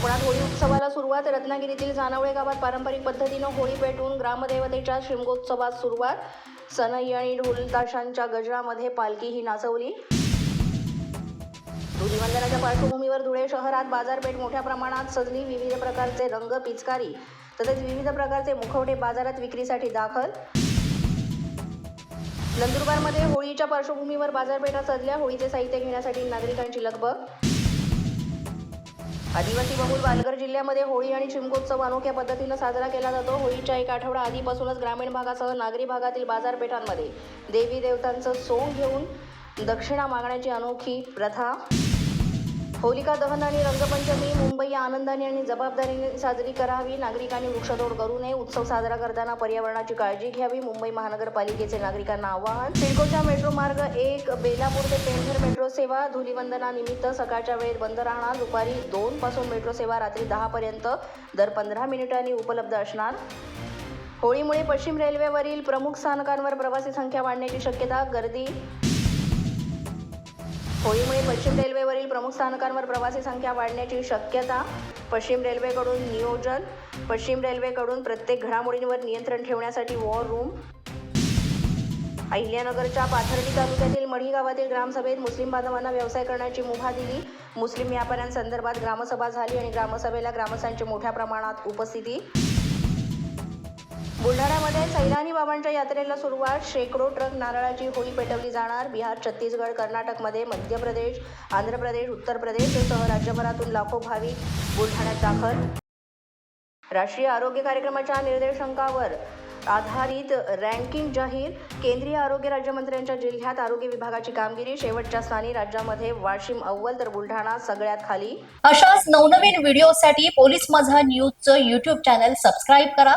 पुण्यात होळी उत्सवाला सुरुवात. रत्नागिरीतील जानवळे गावात पारंपरिक पद्धतीनं होळी पेटवून ग्रामदेवतेच्या शिमगोत्सवात सुरुवात. सनई आणि ढोलताशांच्या गजरामध्ये पालखी ही नाचवली. धुलीवंदनाच्या पार्श्वभूमीवर धुळे शहरात बाजारपेठ मोठ्या प्रमाणात सजली. विविध प्रकारचे रंग पिचकारी तसेच विविध प्रकारचे मुखवटे बाजारात विक्रीसाठी दाखल. नंदुरबारमध्ये होळीच्या पार्श्वभूमीवर बाजारपेठा सजल्या. होळीचे साहित्य घेण्यासाठी नागरिकांची लगबग. आदिवासी बहुल पालघर जिल्ह्यामध्ये होळी आणि शिमगोत्सव अनोख्या पद्धतीनं साजरा केला जातो. होळीच्या एक आठवडा आधीपासूनच ग्रामीण भागासह नागरी भागातील बाजारपेठांमध्ये देवी देवतांचं सोंग घेऊन दक्षिणा मागण्याची अनोखी प्रथा होलिका दहन आणि रंगपंचमी मुंबई आनंदाने आणि जबाबदारीने साजरी करावी. नागरिकांनी वृक्षतोड करू नये. उत्सव साजरा करताना पर्यावरणाची काळजी घ्यावी. मुंबई महानगरपालिकेचे नागरिकांना आवाहन. सिडकोच्या मेट्रो मार्ग एक बेलापूर ते पेंढर मेट्रो सेवा. धुलीवंदनानिमित्त सकाळच्या वेळेत बंद राहणार. दुपारी दोन पासून मेट्रो सेवा रात्री दहा पर्यंत. दर पंधरा मिनिटांनी उपलब्ध असणार. होळीमुळे पश्चिम रेल्वेवरील प्रमुख स्थानकांवर प्रवासी संख्या वाढण्याची शक्यता गर्दी होळीमुळे पश्चिम रेल्वेवरील प्रमुख स्थानकांवर प्रवासी संख्या वाढण्याची शक्यता पश्चिम रेल्वेकडून नियोजन पश्चिम रेल्वेकडून प्रत्येक घडामोडींवर नियंत्रण ठेवण्यासाठी वॉर रूम अहिल्यानगरच्या पाथर्डी तालुक्यातील मढी गावातील ग्रामसभेत मुस्लिम बांधवांना व्यवसाय करण्याची मुभा दिली. मुस्लिम व्यापाऱ्यांसंदर्भात ग्रामसभा झाली आणि ग्रामसभेला ग्रामस्थांची मोठ्या प्रमाणात उपस्थिती बुलढाण्यामध्ये सैलानी बाबांच्या यात्रेला सुरुवात. शेकडो ट्रक नारळाची होळी पेटवली जाणार. बिहार छत्तीसगड कर्नाटकमध्ये मध्य प्रदेश आंध्र प्रदेश उत्तर प्रदेशसह राज्यभरातून लाखो भाविक बुलढाण्यात दाखल. राष्ट्रीय आरोग्य कार्यक्रमाच्या निर्देशांकावर आधारित रँकिंग जाहीर. केंद्रीय आरोग्य राज्यमंत्र्यांच्या जिल्ह्यात आरोग्य विभागाची कामगिरी. शेवटच्या स्थानी राज्यामध्ये वाशिम अव्वल तर बुलढाणा सगळ्यात खाली. अशाच नवनवीन व्हिडिओसाठी पोलीस माझा न्यूजचं युट्यूब चॅनल सबस्क्राईब करा.